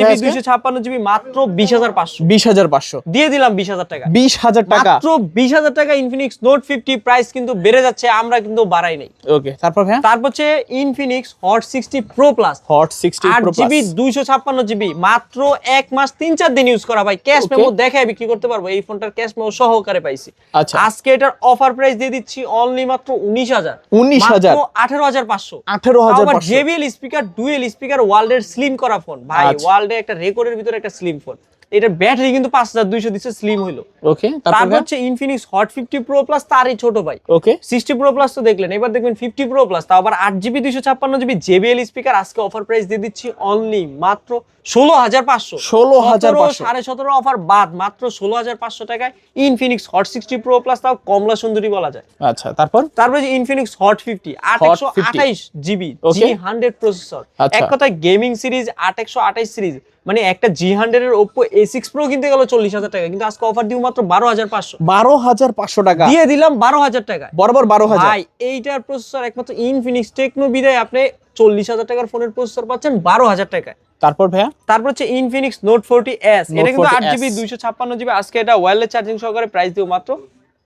জিবি দুইশো ছাপ্পান্ন জিবি মাত্র বিশ হাজার পাঁচশো। বিশ হাজার পাঁচশো। দিয়ে দিলাম বিশ হাজার টাকা। বিশ হাজার টাকা। মাত্র বিশ হাজার টাকা ইনফিনিক্স নোট ফিফটি প্রাইস কিন্তু বেড়ে যাচ্ছে আমরা কিন্তু বাড়াই নাই। ওকে তারপর ভাইয়া? তারপর হচ্ছে Infinix Hot sixty Pro Plus Hot sixty আট জিবি দুইশো ছাপ্পান্ন জিবি মাত্র এক মাস তিন চার দিন ইউজ করা ভাই। ক্যাশ মেমো দেখায় বিক্রি করতে পারব এই ফোনটার ক্যাশ মেমো সহকারে পাইছি। আচ্ছা। আজকে এটার অফার প্রাইস দিয়ে দিচ্ছি অনলি মাত্র উনিশ হাজার। 19,000 আঠারো হাজার পাঁচশো। আঠেরো হাজার পাঁচশো। জেবিএল স্পিকার ডুয়েল স্পিকার ওয়ার্ল্ডের স্লিম করা ফোন ভাই আচ্ছা। ওয়ার্ল্ডে একটা রেকর্ডের ভিতরে একটা স্লিম ফোন এটার ব্যাটারি কিন্তু পাঁচ হাজার দুইশো দিচ্ছে স্লিম হইল। ওকে তারপর হচ্ছে Infinix Hot fifty Pro Plus তারই ছোট ভাই। ওকে সিক্সটি প্রো প্লাস তো দেখলেন এবার দেখবেন ফিফটি প্রো প্লাস তাও আবার আট জিবি দুইশো ছাপ্পান্ন জিবি জেবিএল স্পিকার আজকে অফার প্রাইস দিয়ে দিচ্ছি অনলি মাত্র ষোলো হাজার পাঁচশো। 16,500 সাড়ে সতেরো অফার বাদ মাত্র ষোলো হাজার পাঁচশো টাকায় Infinix Hot sixty Pro Plus তাও কমলা সুন্দরী বলা যায়। আচ্ছা তারপর? তারপরে যে ইনফিনিক্স হট ফিফটি আট একশো 50 আঠাইশ জিবি. জি হান্ড্রেড প্রসেসর। এক কথায় গেমিং সিরিজ আট একশো আঠাইশ সিরিজ মানে একটা জি হান্ড্রেড এর ওপো এ সিক্স প্রো কিনতে গেল চল্লিশ হাজার টাকা কিন্তু আজকে অফার দিব মাত্র বারো হাজার পাঁচশো। বারো হাজার পাঁচশো টাকা। দিয়ে দিলাম বারো হাজার টাকা বরাবর বারো হাজার। এইটার প্রসেসর একমাত্র ইনফিনিক্স টেকনো বিদায় আপনি চল্লিশ হাজার টাকার ফোনের প্রসেসর পাচ্ছেন বারো হাজার টাকায়। তারপর ভাইয়া? তারপর হচ্ছে ইনফিনিক্স নোট ফোরটি এস এটা কিন্তু আট জিবি দুইশো ছাপ্পান্ন জিবি আজকে এটা ওয়্যারলেস চার্জিং সহকারে প্রাইস দিব মাত্র।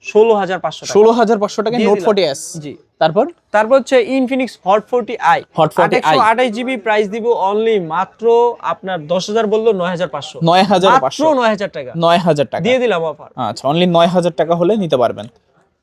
ষোলো হাজার পাঁচশো ষোলো হাজার পাঁচশো টাকা নোট ফোর্টি এস জি। তারপর? তারপর হচ্ছে Infinix Hot forty I Hot 40i আঠাইশ জিবি প্রাইস দিব অনলি মাত্র আপনার দশ হাজার বলল নয় হাজার পাঁচশো। নয় হাজার পাঁচশো। নয় হাজার টাকা। নয় হাজার টাকা। দিয়ে দিলাম অফার আচ্ছা অনলি নয় হাজার টাকা হলে নিতে পারবেন।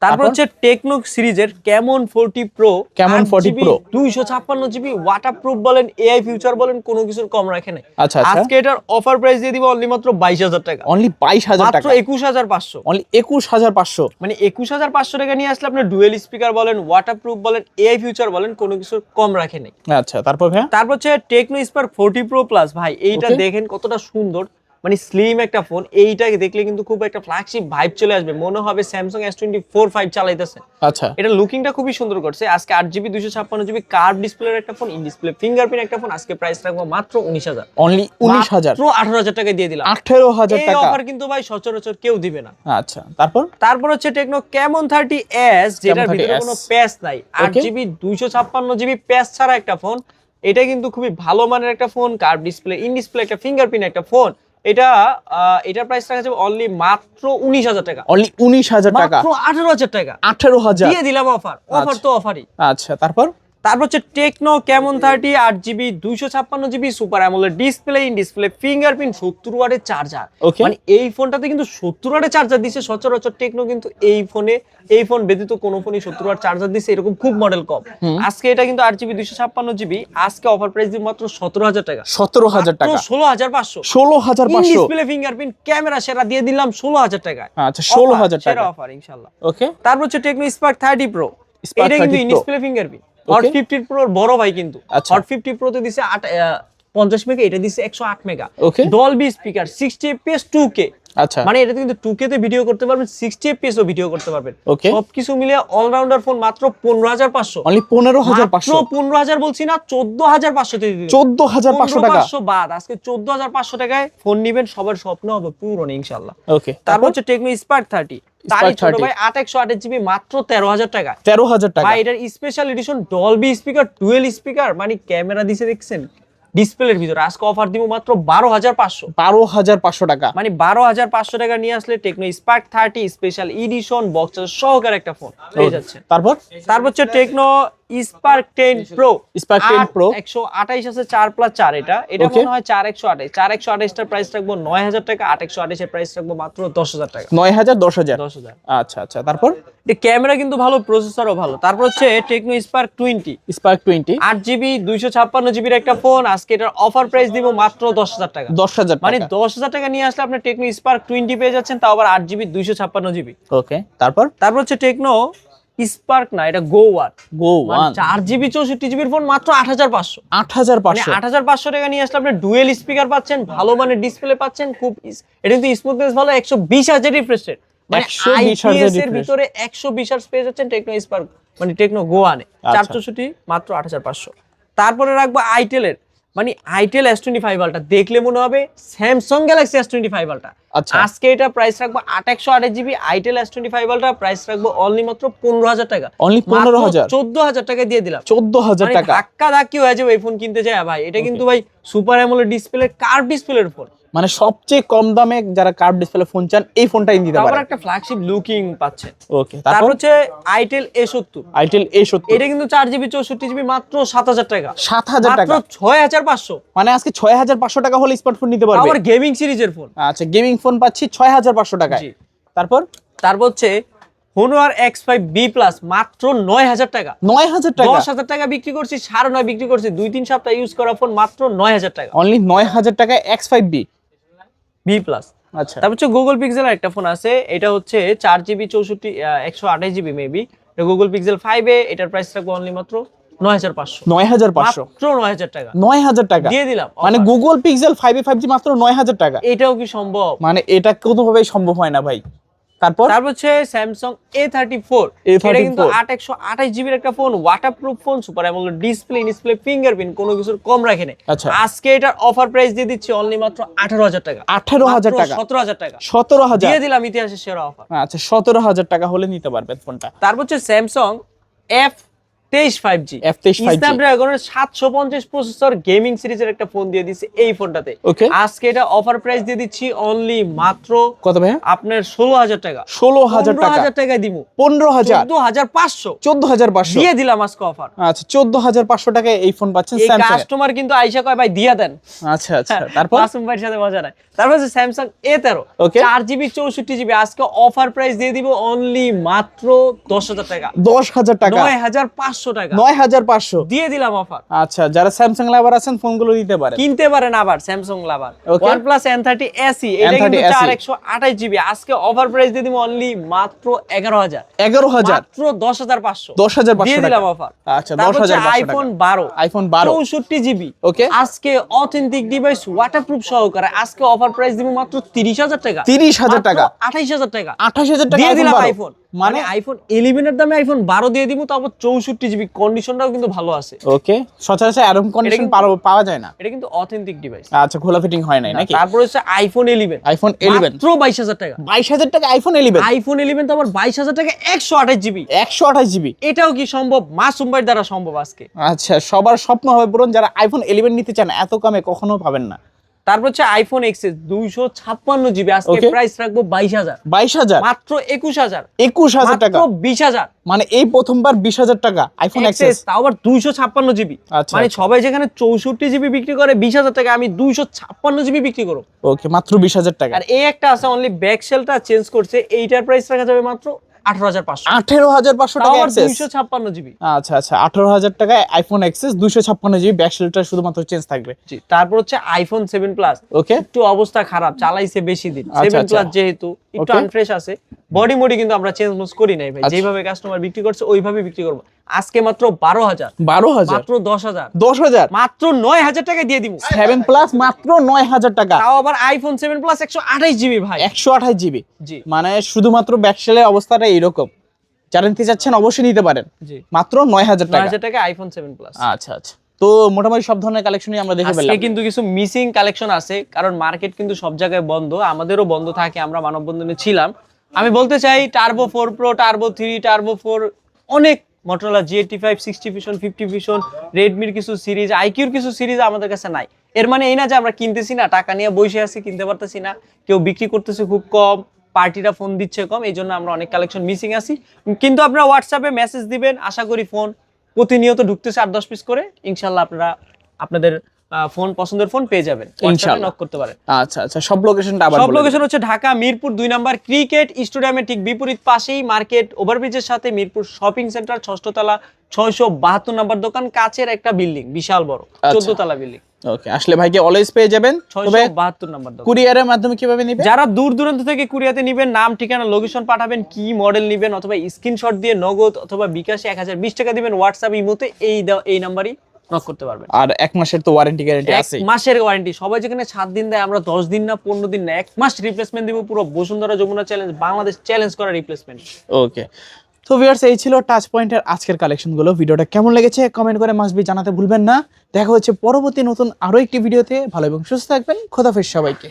তারপর? হচ্ছে টেকনো সিরিজের Camon forty Pro Camon 40 Pro। দুইশো ছাপ্পান্ন জিবি ওয়াটার প্রুফ বলেন এআই ফিউচার বলেন কোনো কিছুর কম রাখে নাই। আচ্ছা আচ্ছা। আজকে এটার অফার প্রাইস দিয়ে দিব অনলি মাত্র বাইশ হাজার টাকা। অনলি বাইশ হাজার টাকা। একুশ হাজার পাঁচশো। অনলি একুশ হাজার পাঁচশো। মানে একুশ হাজার পাঁচশো টাকা নিয়ে আসলে আপনার ডুয়েল স্পিকার বলেন ওয়াটার প্রুফ বলেন এআই ফিউচার বলেন কোনো কিছুর কম রাখে নাই। আচ্ছা তারপর তারপর হচ্ছে Tecno Spark forty Pro Plus ভাই এইটা দেখেন কতটা সুন্দর। মানে স্লিম একটা ফোন এইটাকে দেখলে কিন্তু খুব একটা ফ্ল্যাগশিপ ভাইব চলে আসবে। মনে হবে Samsung S twenty four five চালাইতেছে। আচ্ছা। এটা লুকিংটা খুবই সুন্দর করছে। আজকে আট জিবি দুশো ছাপ্পান্ন জিবি কার্ভ ডিসপ্লের একটা ফোন ইন ডিসপ্লে ফিঙ্গারপ্রিন্ট একটা ফোন আজকে প্রাইস রাখব মাত্র উনিশ হাজার। অনলি উনিশ হাজার। মাত্র আঠারো হাজার টাকা দিয়ে দিলাম। আঠেরো হাজার টাকা। অফার কিন্তু ভাই সচরাচর কেউ দিবে না। আচ্ছা তারপর? তারপর হচ্ছে টেকনো ক্যামন থার্টি এস যেটার 30S ভিতরে কোনো প্যাচ নাই। আট. জিবি দুইশো ছাপ্পান্ন জিবি প্যাচ ছাড়া একটা ফোন এটা কিন্তু খুবই ভালো মানের একটা phone curve display in display একটা ফিঙ্গারপ্রিন্ট একটা ফোন এটা আহ, এটার প্রাইস রাখা যাবে অনলি মাত্র উনিশ হাজার টাকা। অনলি উনিশ হাজার টাকা। আঠারো হাজার টাকা। আঠারো হাজার। দিয়ে দিলাম অফার অফার তো অফারই আচ্ছা তারপর? তারপর হচ্ছে টেকনো ক্যামন থার্টি আট জিবি দুইশো ছাপ্পান্ন GB super AMOLED display in display fingerprint সত্তর ওয়াটের চার্জার মানে এই ফোনটাতে কিন্তু সত্তর ওয়াটের চার্জার দিচ্ছে সচরাচর টেকনো কিন্তু এই ফোনে এই ফোন ব্যতীত কোনো ফোনই সত্তর ওয়াট চার্জার দিচ্ছে এরকম খুব মডেল কম। আজকে এটা কিন্তু আট জিবি দুইশো ছাপ্পান্ন জিবি আজকে অফার প্রাইস দিব মাত্র সতেরো হাজার টাকা। সতেরো হাজার টাকা। ষোলো হাজার পাঁচশো। ষোলো হাজার পাঁচশো। ডিসপ্লে ফিঙ্গারপ্রিন্ট ক্যামেরা সেরা দিয়ে দিলাম ষোলো হাজার টাকা আচ্ছা ষোলো হাজার টাকা। অফার ইনশাল্লাহ। ওকে তারপর হচ্ছে টেকনো স্পার্ক থার্টি প্রো এটা কিন্তু 30 in Pro। Display fingerprint Hot fifty প্রোর বড় ভাই কিন্তু। হট ফিফটি প্রোতে দিছে আট পঞ্চাশ মেগা এটা দিছে একশো আট mega. Dolby speaker sixty FPS two K আচ্ছা। মানে এটাতে কিন্তু টু তে ভিডিও করতে পারবেন সিক্সটি এফপিএস ও ভিডিও করতে পারবেন. সবকিছু মিলে অলরাউন্ডার ফোন মাত্র পনেরো হাজার পাঁচশো। অনলি পনেরো হাজার পাঁচশো। পনেরো হাজার বলছি না চোদ্দ হাজার পাঁচশো চোদ্দ হাজার পাঁচশো টাকা। বাদ আজকে চোদ্দ হাজার পাঁচশো টাকায় ফোন নিবেন সবার স্বপ্ন হবে পূরণ ইনশাল্লাহ ওকে তারপর হচ্ছে টেকনো স্পার্ক থার্টি তারই ছোট ভাই জিবি মাত্র টাকা। তেরো হাজার টাকা। ভাই এটার special edition Dolby speaker speaker মানে ক্যামেরা দিছে দেখছেন? ডিসপ্লের ভিতরে আজকে অফার দিব মাত্র বারো হাজার পাঁচশো। বারো হাজার পাঁচশো টাকা। মানে বারো হাজার পাঁচশো টাকা নিয়ে আসলে Tecno Spark thirty special edition boxer সহকারে একটা ফোন পেয়ে যাচ্ছে। তারপর? তারপর হচ্ছে Tecno Spark ten Pro Spark 10 Pro। একশো আঠাইশ আছে চার প্লাস চার এটা। এটা মনে হয় চার একশো আঠাইশ। চার একশো আঠাইশটার প্রাইস রাখব নয় হাজার টাকা আট একশো আঠাইশের প্রাইস রাখব মাত্র দশ হাজার টাকা। নয় হাজার দশ হাজার? দশ হাজার। আচ্ছা আচ্ছা। তারপর? ক্যামেরা কিন্তু ভালো প্রসেসরও ভালো। তারপর হচ্ছে Tecno Spark twenty Spark twenty আট জিবি দুইশো ছাপ্পান্ন জিবির একটা ফোন আজকে এটার অফার প্রাইস দিব মাত্র দশ হাজার টাকা। দশ হাজার মানে মানে দশ হাজার টাকা নিয়ে আসলে আপনি টেকনো স্পার্ক টোয়েন্টি পেয়ে যাচ্ছেন তাও আবার আট জিবি দুইশো ছাপ্পান্ন জিবি ওকে তারপর? তারপর হচ্ছে টেকনো স্পার্ক না এটা গো ওয়ান গো মানে ওয়ান চার জিবি চৌষট্টি জিবির ফোন মাত্র আট হাজার পাঁচশো। আট হাজার মানে পাঁচশো আট হাজার পাঁচশো টাকা নিয়ে আসলে আপনি ডুয়েল স্পিকার পাচ্ছেন ভালো মানের ডিসপ্লে পাচ্ছেন খুব এটা কিন্তু স্মুথনেস ভালো একশো বিশ হাজার রিফ্রেশ রেট মানে 120 হাজার IPS এর refresh। ভিতরে একশো বিশ হার্স পেয়ে যাচ্ছেন টেকনো স্পার্ক মানে টেকনো গোয়ানে চার আচ্ছা। চৌষট্টি মাত্র আট হাজার পাঁচশো। তারপরে রাখব আইটেলের মানে আইটেল এস টোয়েন্টি ফাইভ আলটা দেখলে মনে হবে Samsung Galaxy S twenty five ultra. আজকে এটা প্রাইস রাখব আট একশো আঠাশ GB itel S twenty five ultra price রাখব অনলি মাত্র পনেরো হাজার টাকা। Only 15,000 চোদ্দ হাজার টাকা দিয়ে দিলাম। চোদ্দ হাজার মানে টাকা। ধাক্কা ধাক্কি হয়ে যাবে এই ফোন কিনতে ভাই এটা কিন্তু ভাই সুপার অ্যামোলেড ডিসপ্লে ডিসপ্লের ফোন মানে সবচেয়ে কম দামে যারা কার্ভ ডিসপ্লে ফোন চান এই ফোনটাই নিতে তারপর একটা ফ্ল্যাগশিপ লুকিং পাচ্ছেন। ওকে তারপর হচ্ছে আইটেল আইটেল এটা কিন্তু মাত্র সাত হাজার টাকা। সাত হাজার মাত্র টাকা। ছয় হাজার পাঁচশো। মানে আজকে ছয় হাজার পাঁচশো টাকা হলে স্মার্টফোন নিতে পারবে। আবার গেমিং সিরিজের ফোন আচ্ছা গেমিং ফোন পাচ্ছি ছয় হাজার পাঁচশো টাকায়। তারপর? তারপর হচ্ছে Honor X five B plus মাত্র নয় হাজার টাকা। নয় হাজার টাকা। দশ হাজার টাকা বিক্রি করছি সাড়ে নয় বিক্রি করছি দুই তিন সপ্তাহ ইউজ করা ফোন মাত্র নয় হাজার টাকা। অনলি নয় হাজার টাকায় X five B B plus আচ্ছা। তারপর হচ্ছে গুগল পিক্সেলের একটা ফোন আছে এটা হচ্ছে চার জিবি চৌষট্টি একশো আঠাশ জিবি মেবি গুগল পিক্সেল ফাইভে এটার প্রাইস থাকবে অনলি মাত্র মানে Google Pixel five five G মাত্র নয় হাজার টাকা। এটাও কি সম্ভব? মানে এটা কোনোভাবেই সম্ভব হয় না ভাই। তারপর? তারপর হচ্ছে Samsung A thirty four A34 এটা কিন্তু আট একশো আঠাশ জিবির একটা phone water proof phone super এবং ডিসপ্লে ডিসপ্লে ফিঙ্গারপ্রিন্ট কোনো কিছুর কম রাখে নেই। আচ্ছা। আজকে এটার অফার প্রাইস দিয়ে দিচ্ছি অনলি মাত্র আঠারো হাজার টাকা। আঠারো হাজার টাকা। সতেরো হাজার টাকা। সতেরো হাজার। দিয়ে দিলাম ইতিহাসের সেরা অফার আচ্ছা সতেরো হাজার টাকা হলে নিতে পারবেন ফোনটা। তারপর হচ্ছে স্যামসাং এফ তেইশ ফাইভ জি স্ন্যাপড্রাগনের সাতশো পঞ্চাশ প্রসেসর গেমিং সিরিজের একটা ফোন দিয়ে দিচ্ছে এই ফোনটাতে আজকে এটা অফার প্রাইস দিয়ে দিচ্ছি অনলি মাত্র কত ভাইয়া? আপনার ষোলো হাজার টাকা। ষোলো হাজার হাজার টাকায় দিব পনেরো হাজার। চোদ্দ হাজার পাঁচশো। চোদ্দ হাজার পাঁচশো। দিয়ে দিলাম আজকে অফার আচ্ছা চোদ্দ হাজার পাঁচশো টাকায় এই ফোন পাচ্ছেন কাস্টমার কিন্তু আইসা কয় ভাই দিয়া দেন। আচ্ছা আচ্ছা। তারপর? মাসুম ভাইয়ের সাথে মজা নাই। তারপর হচ্ছে স্যামসাং এ তেরো. চার জিবি চৌষট্টি জিবি। আজকে অফার প্রাইস দিয়ে দিব অনলি মাত্র দশ হাজার টাকা। দশ হাজার টাকা। নয় হাজার পাঁচশো টাকা। নয় হাজার পাঁচশো। দিয়ে দিলাম অফার আচ্ছা যারা স্যামসাং লাভার আছেন ফোনগুলো নিতে পারেন। কিনতে পারেন আবার Samsung lover one plus N thirty AC এটা N30 কিন্তু চার একশো আঠাশ জিবি আজকে অফার প্রাইস দিয়ে দিব অনলি মাত্র এগারো হাজার। এগারো হাজার। মাত্র দশ হাজার পাঁচশো। দশ হাজার দিয়ে দিলাম অফার আচ্ছা দশ হাজার আইফোন বারো। আইফোন বারো। চৌষট্টি জিবি ওকে আজকে অথেন্টিক ডিভাইস ওয়াটারপ্রুফ সহকারে আজকে অফার প্রাইস দিব মাত্র তিরিশ হাজার টাকা। তিরিশ হাজার টাকা। আঠাইশ হাজার টাকা। আঠাশ হাজার টাকা দিয়ে দিলাম আইফোন মানে মানে আইফোন ইলেভেনের দামে আইফোন বারো দিয়ে দিব তারপর চৌষট্টি জিবি কন্ডিশনটাও কিন্তু ভালো আছে। ওকে সচরাচর এরকম কন্ডিশন পাওয়া যায় না। এটা কিন্তু অথেন্টিক ডিভাইস আচ্ছা খোলা ফিটিং হয় নাই নাকি? তারপর হচ্ছে আইফোন ইলেভেন আইফোন ইলেভেন মাত্র বাইশ হাজার টাকা। বাইশ হাজার টাকা আইফোন ইলেভেন আইফোন ইলেভেন তো আবার বাইশ হাজার টাকা একশো আঠাশ জিবি একশো আঠাশ জিবি এটাও কি সম্ভব? মাসুম ভাইয়ের দ্বারা সম্ভব আজকে। আচ্ছা সবার স্বপ্ন হবে পূরণ যারা আইফোন ইলেভেন নিতে চান এত কমে কখনো পাবেন না। তারপর হচ্ছে আইফোন এক্সএস দুইশো ছাপ্পান্ন জিবি আজকে প্রাইস রাখব বাইশ হাজার। বাইশ হাজার? মাত্র একুশ হাজার। একুশ হাজার টাকা। বিশ হাজার। মানে এই প্রথমবার বিশ হাজার টাকা আইফোন এক্সেস তাও আবার দুইশো ছাপ্পান্ন জিবি আচ্ছা, মানে আচ্ছা। সবাই যেখানে চৌষট্টি জিবি বিক্রি করে বিশ হাজার টাকা আমি দুইশো ছাপ্পান্ন জিবি বিক্রি করব। ওকে মাত্র বিশ হাজার টাকা। আর এই একটা আছে অনলি ব্যাক সেলটা চেঞ্জ করছে এইটার প্রাইস রাখা যাবে মাত্র আঠারো হাজার পাঁচশো। আঠারো হাজার পাঁচশো টাকা দুইশো ছাপ্পান্ন জিবি আচ্ছা আচ্ছা আঠারো হাজার টাকায় আইফোন এক্সেস ছাপ্পান্ন জিবি ব্যাক সেলটা শুধুমাত্র চেঞ্জ থাকবে। তারপর হচ্ছে আইফোন সেভেন প্লাস ওকে একটু অবস্থা খারাপ চালাইছে বেশি দিন। আচ্ছা, সেভেন আচ্ছা। প্লাস যেহেতু একটু আনফ্রেশ আছে। বডি মডি কিন্তু আমরা চেঞ্জ মোজ করি নাই ভাই। আচ্ছা। যেভাবে কাস্টমার বিক্রি করছে ওইভাবে বিক্রি করব। আজকে মাত্র বারো হাজার। বারো হাজার? মাত্র দশ হাজার। দশ হাজার? মাত্র নয় হাজার টাকা দিয়ে দিব। সেভেন প্লাস মাত্র নয় হাজার টাকা। তাও আবার আইফোন সেভেন প্লাস একশো আঠাইশ জিবি ভাই। একশো আঠাশ জিবি জি। মানে শুধুমাত্র ব্যাকসেলের অবস্থাটা এইরকম। যারা নিতে চাচ্ছেন অবশ্যই নিতে পারেন। জি। মাত্র নয় হাজার টাকা। হাজার টাকা আইফোন সেভেন প্লাস আচ্ছা আচ্ছা। তো মোটামুটি সব ধরনের কালেকশনই আমরা দেখে পেলাম কিন্তু কিছু মিসিং কালেকশন আছে কারণ মার্কেট কিন্তু সব জায়গায় বন্ধ আমাদেরও বন্ধ থাকে আমরা মানববন্ধনে ছিলাম। আমি বলতে চাই Turbo four Pro Turbo three Turbo four অনেক Motorola five sixty vision fifty vision রেডমির কিছু সিরিজ আইকিউর কিছু সিরিজ আমাদের কাছে নাই। এর মানে এই না যে আমরা কিনতেছি না টাকা নিয়ে বসে আছি কিনতে পারতেছি না। কেউ বিক্রি করতেছে খুব কম পার্টিরা ফোন দিচ্ছে কম এই জন্য আমরা অনেক কালেকশন মিসিং আছি। কিন্তু আপনারা হোয়াটসঅ্যাপে মেসেজ দিবেন আশা করি ফোন প্রতিনিয়ত ঢুকতেছে আট দশ পিস করে ইনশাল্লাহ আপনারা আপনাদের ফোন পছন্দের ফোন পেয়ে যাবেন ইনশাআল্লাহ। নক করতে পারেন আচ্ছা আচ্ছা সব লোকেশনটা আবার সব লোকেশন হচ্ছে ঢাকা মিরপুর দুই নাম্বার ক্রিকেট স্টেডিয়ামের ঠিক বিপরীত পাশেই মার্কেট ওভারব্রিজের সাথে মিরপুর শপিং সেন্টার ষষ্ঠতলা ছয়শো বাহাত্তর নাম্বার দোকান কাছের একটা বিল্ডিং বিশাল বড় আচ্ছা। চোদ্দ তলা বিল্ডিং ওকে আসলে ভাইকে অলওয়েজ পেয়ে যাবেন। তবে নাম্বার দোকান। কুরিয়ারের মাধ্যমে কীভাবে নিবে? যারা দূর দূরান্ত থেকে কুরিয়াতে নিবেন নাম ঠিকানা লোকেশন পাঠাবেন কি মডেল নিবেন অথবা স্ক্রিনশট দিয়ে নগদ অথবা বিকাশে এক হাজার বিশ টাকা দিবেন হোয়াটসঅ্যাপ ইমোতে এই এই নাম্বারই নক করতে পারবেন। আর এক মাসের তো ওয়ারেন্টি গ্যারান্টি এক আছে মাসের ওয়ারেন্টি সবাই যেখানে সাত দিন দেয় আমরা দশ দিন না পনেরো দিন না এক মাস রিপ্লেসমেন্ট দিব পুরো বসুন্ধরা যমুনা চ্যালেঞ্জ বাংলাদেশ চ্যালেঞ্জ করা রিপ্লেসমেন্ট ওকে তো ভিউয়ার্স এই ছিল টাচ পয়েন্টের আজকের কালেকশনগুলো ভিডিওটা কেমন লেগেছে কমেন্ট করে মাসবি জানাতে ভুলবেন না। দেখা হচ্ছে পরবর্তী নতুন আরও একটি ভিডিওতে। ভালো এবং সুস্থ থাকবেন। খোদাফের সবাইকে।